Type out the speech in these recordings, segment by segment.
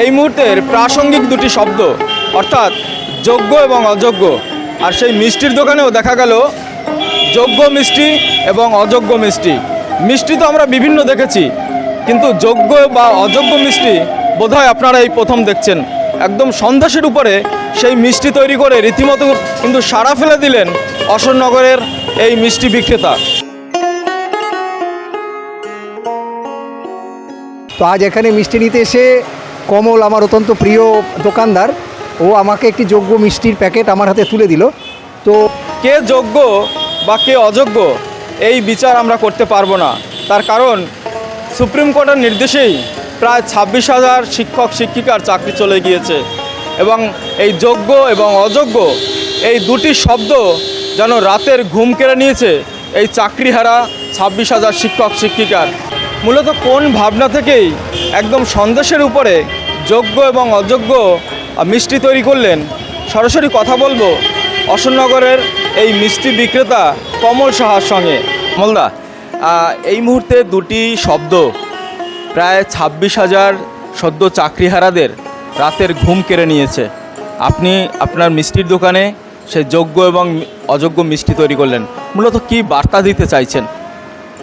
এই মুহূর্তের প্রাসঙ্গিক দুটি শব্দ, অর্থাৎ যোগ্য এবং অযোগ্য। আর সেই মিষ্টির দোকানেও দেখা গেল যোগ্য মিষ্টি এবং অযোগ্য মিষ্টি। মিষ্টি তো আমরা বিভিন্ন দেখেছি, কিন্তু যোগ্য বা অযোগ্য মিষ্টি বোধহয় আপনারা এই প্রথম দেখছেন। একদম সন্দেশের উপরে সেই মিষ্টি তৈরি করে রীতিমতো কিন্তু সাড়া ফেলে দিলেন অশোকনগরের এই মিষ্টি বিক্রেতা। তো আজ এখানে মিষ্টি নিতে এসে কমল আমার অত্যন্ত প্রিয় দোকানদার। ও আমাকে একটি যোগ্য মিষ্টির প্যাকেট আমার হাতে তুলে দিল। তো কে যোগ্য বা কে অযোগ্য এই বিচার আমরা করতে পারব না। তার কারণ সুপ্রিম কোর্টের নির্দেশেই প্রায় ছাব্বিশ হাজার শিক্ষক, শিক্ষিকার চাকরি চলে গিয়েছে এবং এই যোগ্য এবং অযোগ্য এই দুটি শব্দ যেন রাতের ঘুম কেড়ে নিয়েছে এই চাকরিহারা ছাব্বিশ হাজার শিক্ষক, শিক্ষিকার। মূলত কোন ভাবনা থেকেই একদম সন্দেশের উপরে যোগ্য এবং অযোগ্য মিষ্টি তৈরি করলেন। সরাসরি কথা বলব অশোকনগরের এই মিষ্টি বিক্রেতা কমল সাহার সঙ্গে। কমলদা আহ, এই মুহূর্তে দুটি শব্দ প্রায় ছাব্বিশ হাজার সদ্য চাকরিহারাদের রাতের ঘুম কেড়ে নিয়েছে। আপনি আপনার মিষ্টির দোকানে সে যোগ্য এবং অযোগ্য মিষ্টি তৈরি করলেন। মূলত কি বার্তা দিতে চাইছেন?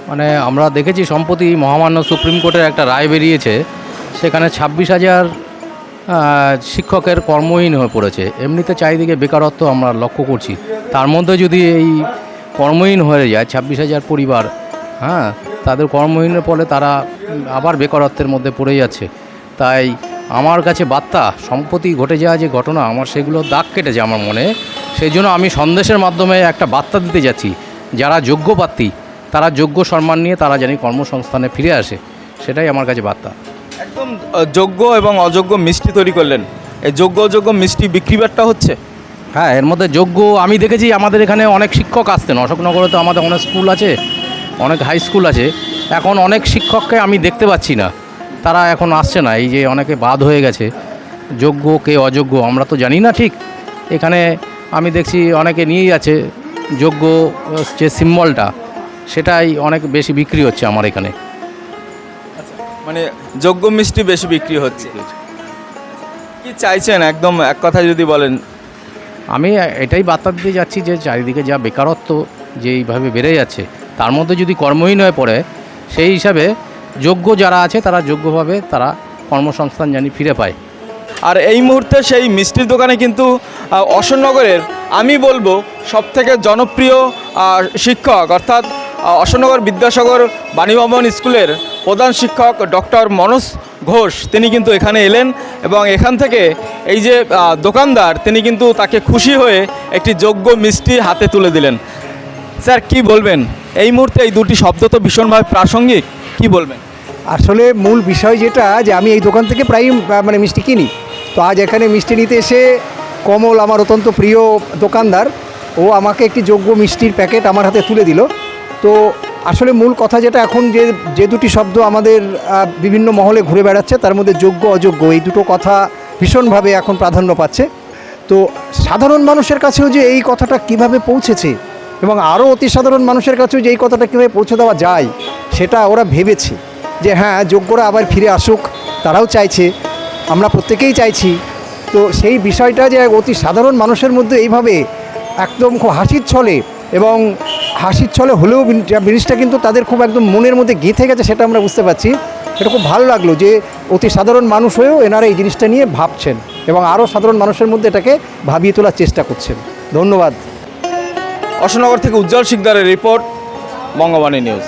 মানে আমরা দেখেছি সম্প্রতি মহামান্য সুপ্রিম কোর্টের একটা রায় বেরিয়েছে, সেখানে ছাব্বিশ হাজার শিক্ষকের কর্মহীন হয়ে পড়েছে। এমনিতে চারিদিকে বেকারত্ব আমরা লক্ষ্য করছি। তার মধ্যে যদি এই কর্মহীন হয়ে যায়, ছাব্বিশ হাজার পরিবার হ্যাঁ তাদের কর্মহীনের ফলে তারা আবার বেকারত্বের মধ্যে পড়ে যাচ্ছে। তাই আমার কাছে বার্তা, সম্প্রতি ঘটে যাওয়া যে ঘটনা, আমার সেগুলো দাগ কেটেছে আমার মনে। সেই জন্য আমি সন্দেশের মাধ্যমে একটা বার্তা দিতে যাচ্ছি। যারা যোগ্য প্রার্থী তারা যোগ্য সম্মান নিয়ে তারা জানি কর্মসংস্থানে ফিরে আসে সেটাই আমার কাছে বার্তা। একদম যোগ্য এবং অযোগ্য মিষ্টি তৈরি করলেন। এই যোগ্য অযোগ্য মিষ্টি বিক্রি বাট্টা হচ্ছে? হ্যাঁ এর মধ্যে যোগ্য আমি দেখেছি আমাদের এখানে অনেক শিক্ষক আসতেন। অশোকনগরে তো আমাদের অনেক স্কুল আছে অনেক হাই স্কুল আছে। এখন অনেক শিক্ষককে আমি দেখতে পাচ্ছি না। তারা এখন আসছে না এই যে অনেকে বাদ হয়ে গেছে। যোগ্য কে অযোগ্য আমরা তো জানি না ঠিক। এখানে আমি দেখছি অনেকে নিয়েই আছে যোগ্য যে সিম্বলটা সেটাই অনেক বেশি বিক্রি হচ্ছে আমার এখানে। মানে যোগ্য মিষ্টি বেশি বিক্রি হচ্ছে। কি চাইছেন? একদম এক কথা যদি বলেন। আমি এটাই বার্তা দিতে যাচ্ছি যে চারিদিকে যা বেকারত্ব যে এইভাবে বেড়ে যাচ্ছে তার মধ্যে যদি কর্মহীন হয়ে পড়ে সেই হিসাবে যোগ্য যারা আছে তারা যোগ্যভাবে তারা কর্মসংস্থান জানি ফিরে পায়। আর এই মুহূর্তে সেই মিষ্টির দোকানে কিন্তু অশোকনগরের আমি বলব সবথেকে জনপ্রিয় শিক্ষক অর্থাৎ অশোকনগর বিদ্যাসাগর বাণীভবন স্কুলের প্রধান শিক্ষক ডক্টর মনোজ ঘোষ, তিনি কিন্তু এখানে এলেন এবং এখান থেকে এই যে দোকানদার, তিনি কিন্তু তাকে খুশি হয়ে একটি যোগ্য মিষ্টি হাতে তুলে দিলেন। স্যার, কি বলবেন? এই মুহূর্তে এই দুটি শব্দ তো ভীষণভাবে প্রাসঙ্গিক, কি বলবেন? আসলে মূল বিষয় যেটা, যে আমি এই দোকান থেকে প্রায় মানে মিষ্টি কিনি। তো আজ এখানে মিষ্টি নিতে এসে কমল, আমার অত্যন্ত প্রিয় দোকানদার, ও আমাকে একটি যোগ্য মিষ্টির প্যাকেট আমার হাতে তুলে দিল। তো আসলে মূল কথা যেটা এখন যে যে দুটি শব্দ আমাদের বিভিন্ন মহলে ঘুরে বেড়াচ্ছে, তার মধ্যে যোগ্য, অযোগ্য, এই দুটো কথা ভীষণভাবে এখন প্রাধান্য পাচ্ছে। তো সাধারণ মানুষের কাছেও যে এই কথাটা কীভাবে পৌঁছেছে, এবং আরও অতি সাধারণ মানুষের কাছেও যে এই কথাটা কীভাবে পৌঁছে দেওয়া যায়, সেটা ওরা ভেবেছে। যে হ্যাঁ যোগ্যরা আবার ফিরে আসুক, তারাও চাইছে, আমরা প্রত্যেকেই চাইছি। তো সেই বিষয়টা যে অতি সাধারণ মানুষের মধ্যে এইভাবে একদম খুব হাসির ছলে, এবং হাসির ছলে হলেও জিনিসটা কিন্তু তাদের খুব একদম মনের মধ্যে গেঁথে গেছে, সেটা আমরা বুঝতে পারছি। এটা খুব ভালো লাগল যে অতি সাধারণ মানুষ হয়েও এনারা এই জিনিসটা নিয়ে ভাবছেন এবং আরও সাধারণ মানুষের মধ্যে এটাকে ভাবিয়ে তোলার চেষ্টা করছেন। ধন্যবাদ। অশোকনগর থেকে উজ্জ্বল শিকদারের রিপোর্ট, বঙ্গবাণী নিউজ।